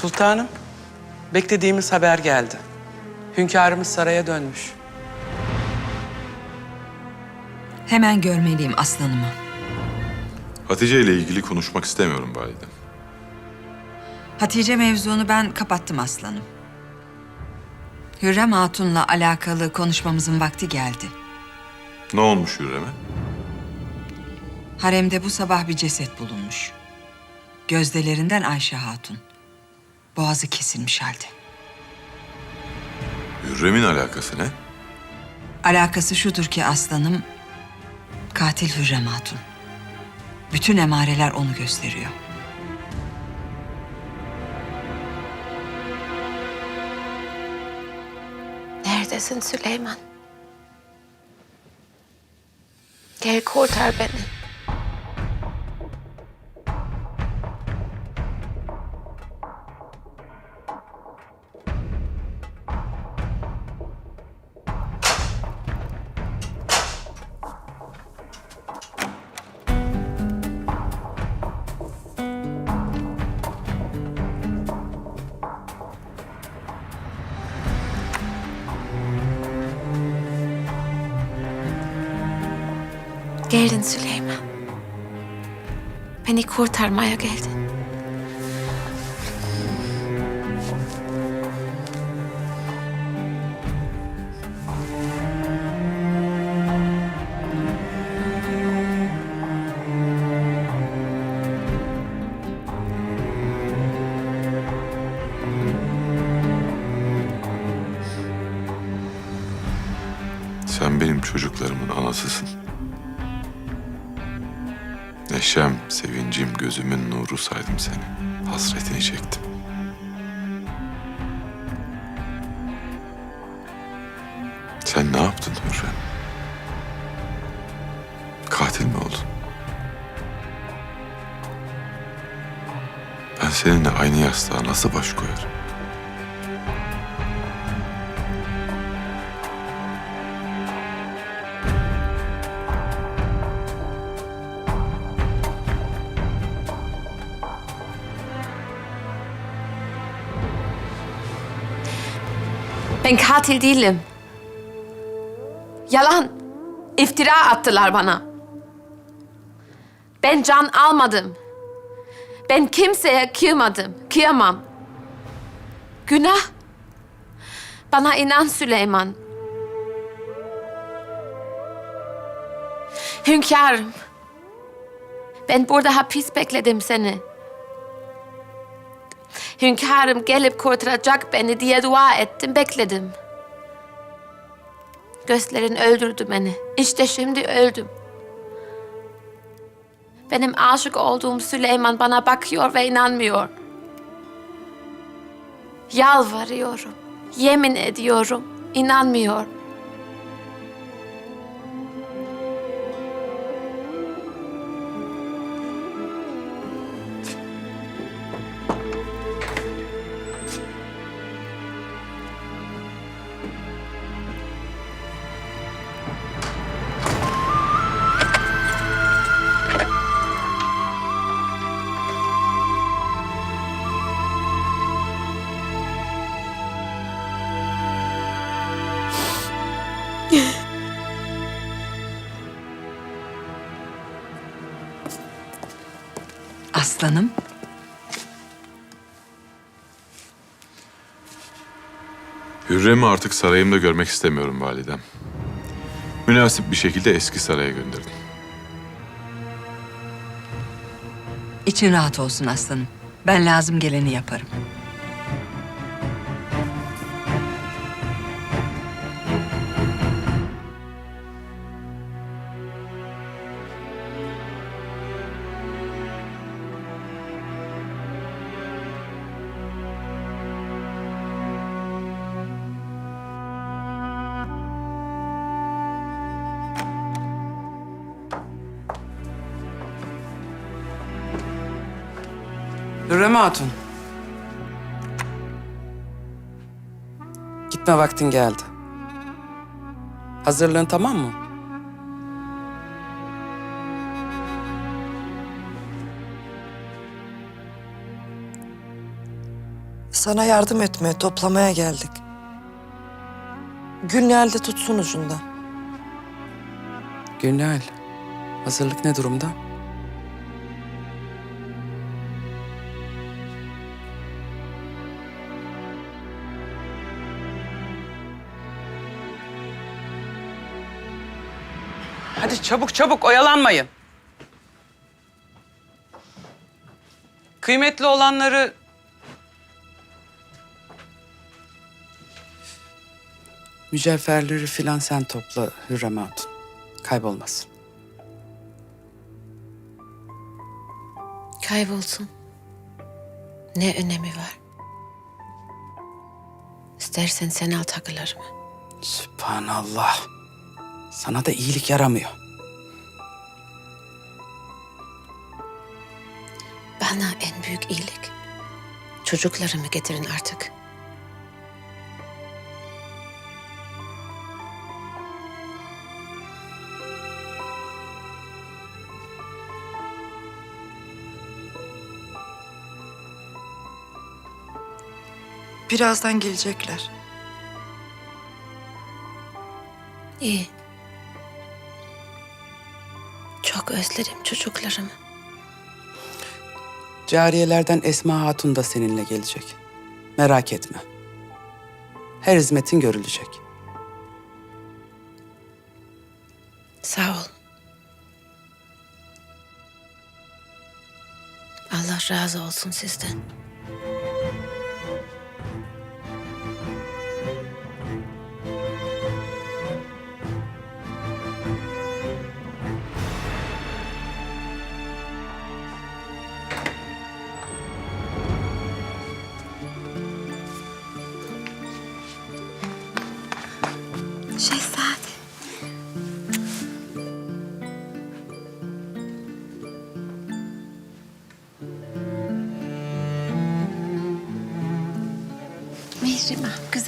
Sultanım, beklediğimiz haber geldi. Hünkârımız saraya dönmüş. Hemen görmeliyim aslanımı. Hatice ile ilgili konuşmak istemiyorum validem. Hatice mevzunu ben kapattım aslanım. Hürrem Hatun'la alakalı konuşmamızın vakti geldi. Ne olmuş Hürrem'e? Haremde bu sabah bir ceset bulunmuş. Gözdelerinden Ayşe Hatun. Boğazı kesilmiş halde. Hürrem'in alakası ne? Alakası şudur ki aslanım, katil Hürrem Hatun. Bütün emareler onu gösteriyor. Neredesin Süleyman? Gel kurtar beni. Geldin Süleyman. Beni kurtarmaya geldin. Gözümün nuru saydım seni. Hasretini çektim. Sen ne yaptın Hürrem? Katil mi oldun? Ben seninle aynı yastığa nasıl baş koyarım? Ben katil değilim. Yalan. İftira attılar bana. Ben can almadım. Ben kimseye kıyamadım, kıyamam. Günah. Bana inan Süleyman. Hünkârım. Ben burada hapis bekledim seni. Hünkârım gelip kurtaracak beni diye dua ettim, bekledim. Gözlerin öldürdü beni. İşte şimdi öldüm. Benim aşık olduğum Süleyman bana bakıyor ve inanmıyor. Yalvarıyorum, yemin ediyorum, inanmıyor. Aslanım, Hürrem'i artık sarayımda görmek istemiyorum validem. Münasip bir şekilde eski saraya gönderdim. için rahat olsun aslanım. Ben lazım geleni yaparım. Hürrem Hatun. Gitme vaktin geldi. Hazırlığın tamam mı? Sana yardım etmeye, toplamaya geldik. Gülnihal de tutsun ucundan. Gülnihal, hazırlık ne durumda? Hadi çabuk çabuk oyalanmayın. Kıymetli olanları mücevherleri filan sen topla Hürrem Hatun. Kaybolmasın. Kaybolsun. Ne önemi var? İstersen sen al takılarımı. Sübhanallah. Sana da iyilik yaramıyor. Bana en büyük iyilik. Çocuklarımı getirin artık. Birazdan gelecekler. İyi. Çok özledim çocuklarımı. Cariyelerden Esma Hatun da seninle gelecek. Merak etme. Her hizmetin görülecek. Sağ ol. Allah razı olsun sizden.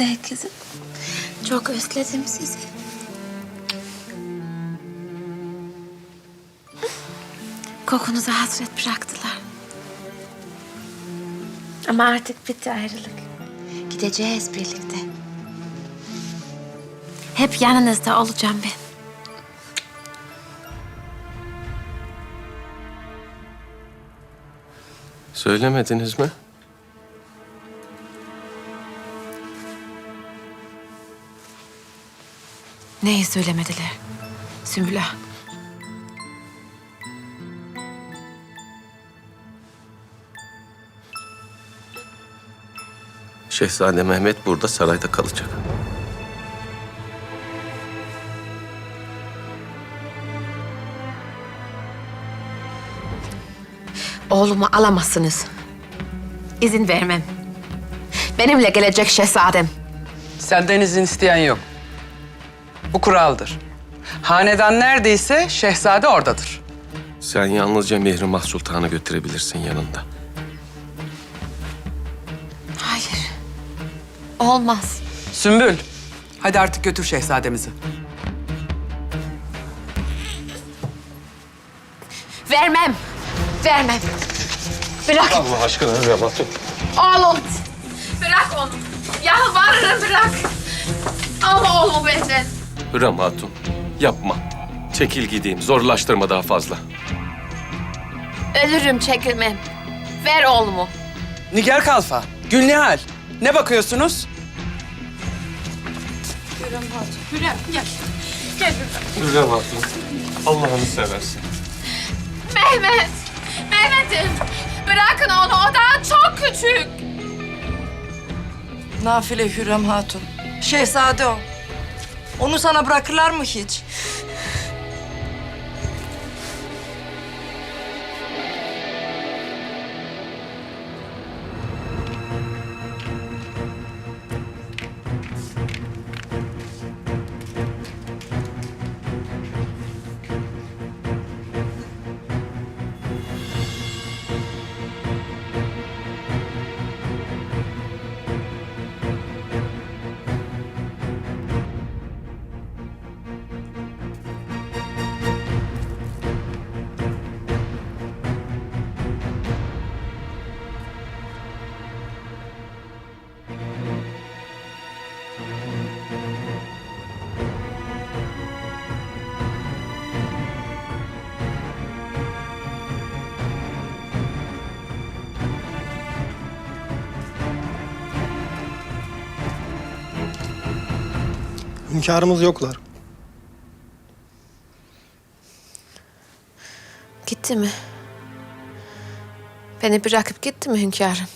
Güzel kızım. Çok özledim sizi. Kokunuza hasret bıraktılar. Ama artık bitti ayrılık. Gideceğiz birlikte. Hep yanınızda olacağım ben. Söylemediniz mi? Neyi söylemediler? Sümbül Ağa. Şehzade Mehmet burada sarayda kalacak. Oğlumu alamazsınız. İzin vermem. Benimle gelecek şehzadem. Senden izin isteyen yok. Bu kuraldır. Hanedan neredeyse şehzade oradadır. Sen yalnızca Mihrimah Sultan'ı götürebilirsin yanında. Hayır. Olmaz. Sümbül, hadi artık götür şehzademizi. Vermem. Vermem. Bırak Allah aşkına Hatun. oğlum. Bırak onu. Yalvarırım bırak. Al oğlumu benden. Hürrem Hatun yapma. Çekil gideyim zorlaştırma daha fazla. Ölürüm çekilmem. Ver oğlumu. Nigar Kalfa, Gülnihal. Ne bakıyorsunuz? Hürrem Hatun Allah'ını seversin. Mehmet. Mehmet'im. Bırakın onu. O daha çok küçük. Nafile Hürrem Hatun. Şehzade o. Onu sana bırakırlar mı hiç? Hünkârımız yoklar. Gitti mi? Beni bırakıp gitti mi hünkârım?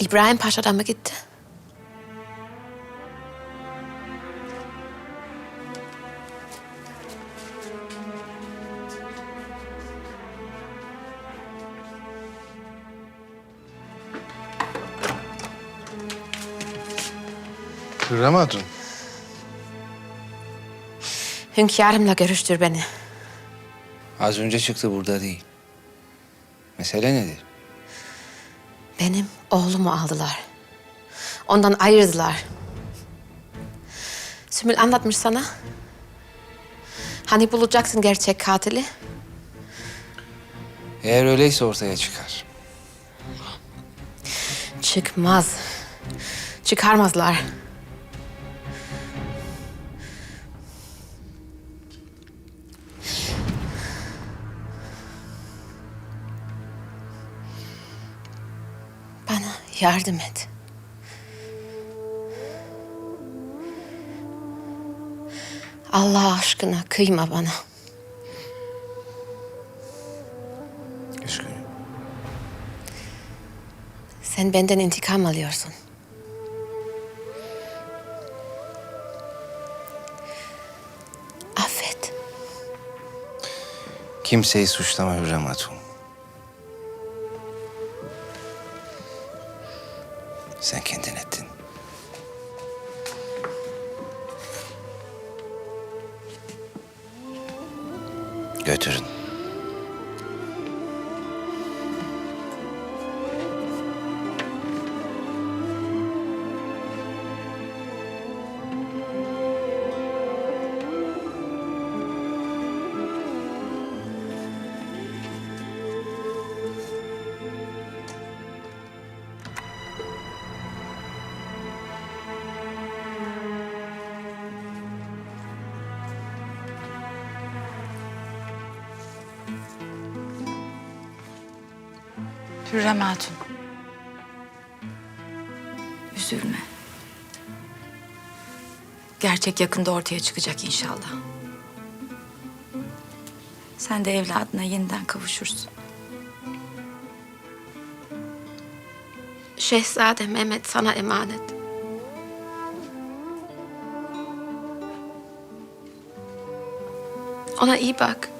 İbrahim Paşa'dan mı gitti? Hürrem Hatun. Hünkârımla görüştür beni. Az önce çıktı burada değil. Mesele nedir? Benim oğlumu aldılar. Ondan ayırdılar. Sümül anlatmış sana. Hani bulacaksın gerçek katili? Eğer öyleyse ortaya çıkar. Çıkmaz. Çıkarmazlar. Yardım et. Allah aşkına kıyma bana. Üzgünüm. Sen benden intikam alıyorsun. Affet. Kimseyi suçlama Hürrem Hatun. Hürrem Hatun. Üzülme. Gerçek yakında ortaya çıkacak inşallah. Sen de evladına yeniden kavuşursun. Şehzade Mehmet sana emanet. Ona iyi bak.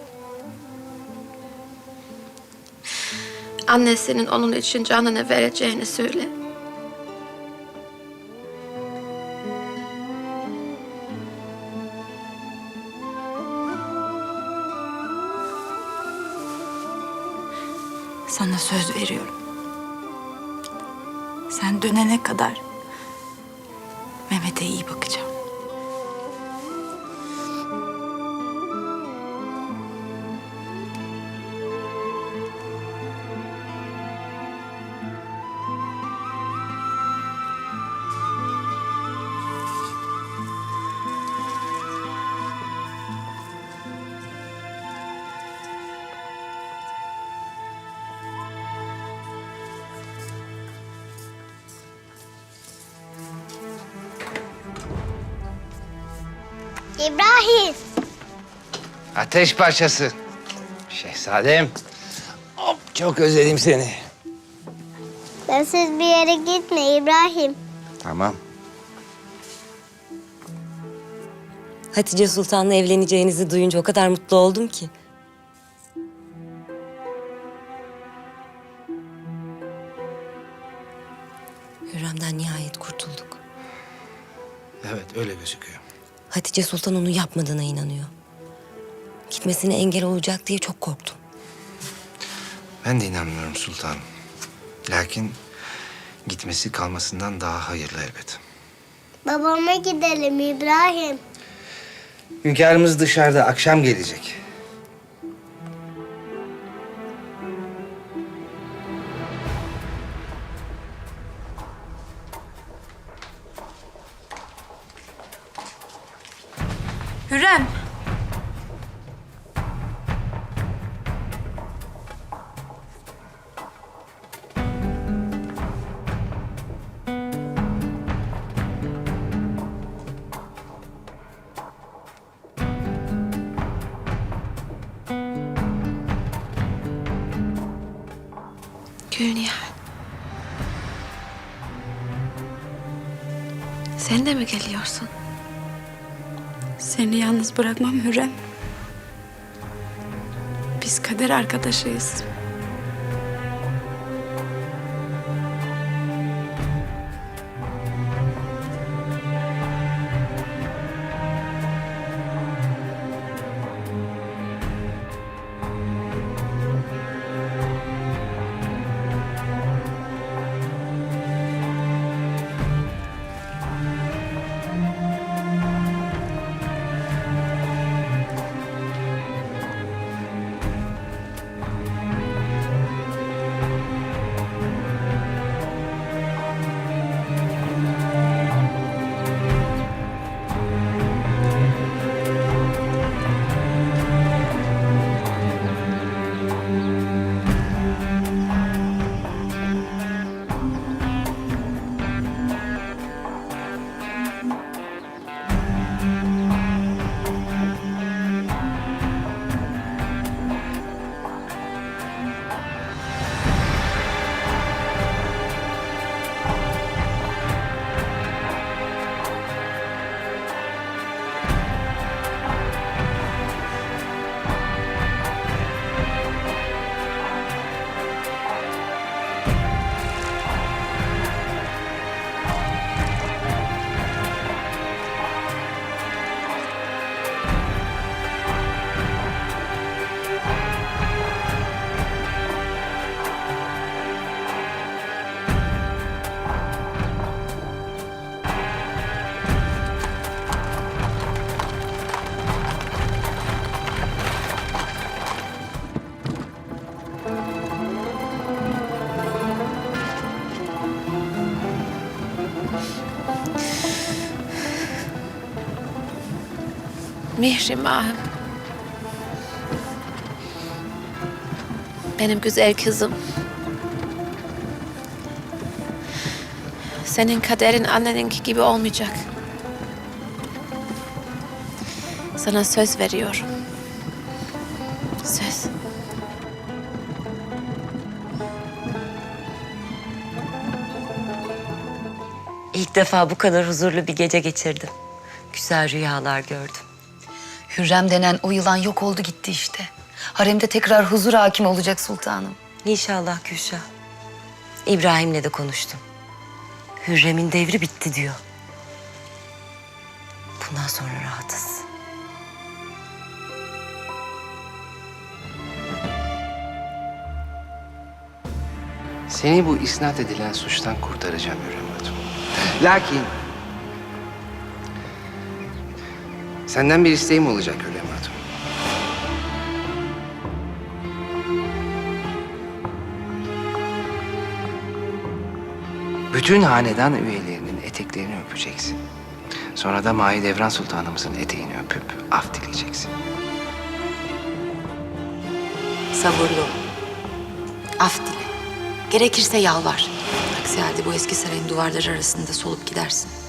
Annesinin onun için canını vereceğini söyle. Sana söz veriyorum. Sen dönene kadar Mehmet'e iyi bakacağım. İbrahim. Ateş parçası. Şehzadem. Hop, çok özledim seni. Sensiz bir yere gitme İbrahim. Tamam. Hatice Sultan'la evleneceğinizi duyunca o kadar mutlu oldum ki. Hatice Sultan onu yapmadığına inanıyor. Gitmesine engel olacak diye çok korktum. Ben de inanmıyorum sultanım. Lakin gitmesi kalmasından daha hayırlı elbet. Babama gidelim İbrahim. Hünkârımız dışarıda akşam gelecek. Hürrem. Gülnihal. Sen de mi geliyorsun? Seni yalnız bırakmam Hürrem. Biz kader arkadaşıyız. Mihrimah'ım. Benim güzel kızım. Senin kaderin anneninki gibi olmayacak. Sana söz veriyorum. Söz. İlk defa bu kadar huzurlu bir gece geçirdim. Güzel rüyalar gördüm. Hürrem denen o yılan yok oldu gitti işte. Haremde tekrar huzur hakim olacak sultanım. İnşallah Gülşah. İbrahim'le de konuştum. Hürrem'in devri bitti diyor. Bundan sonra rahatız. Seni bu isnat edilen suçtan kurtaracağım Hürrem Hatun. Lakin... Senden bir isteğim olacak Hürrem Hatun. Bütün hanedan üyelerinin eteklerini öpeceksin. Sonra da Mahidevran Sultanımızın eteğini öpüp af dileyeceksin. Sabırlı ol. Af dile. Gerekirse yalvar. Aksi halde bu eski sarayın duvarları arasında solup gidersin.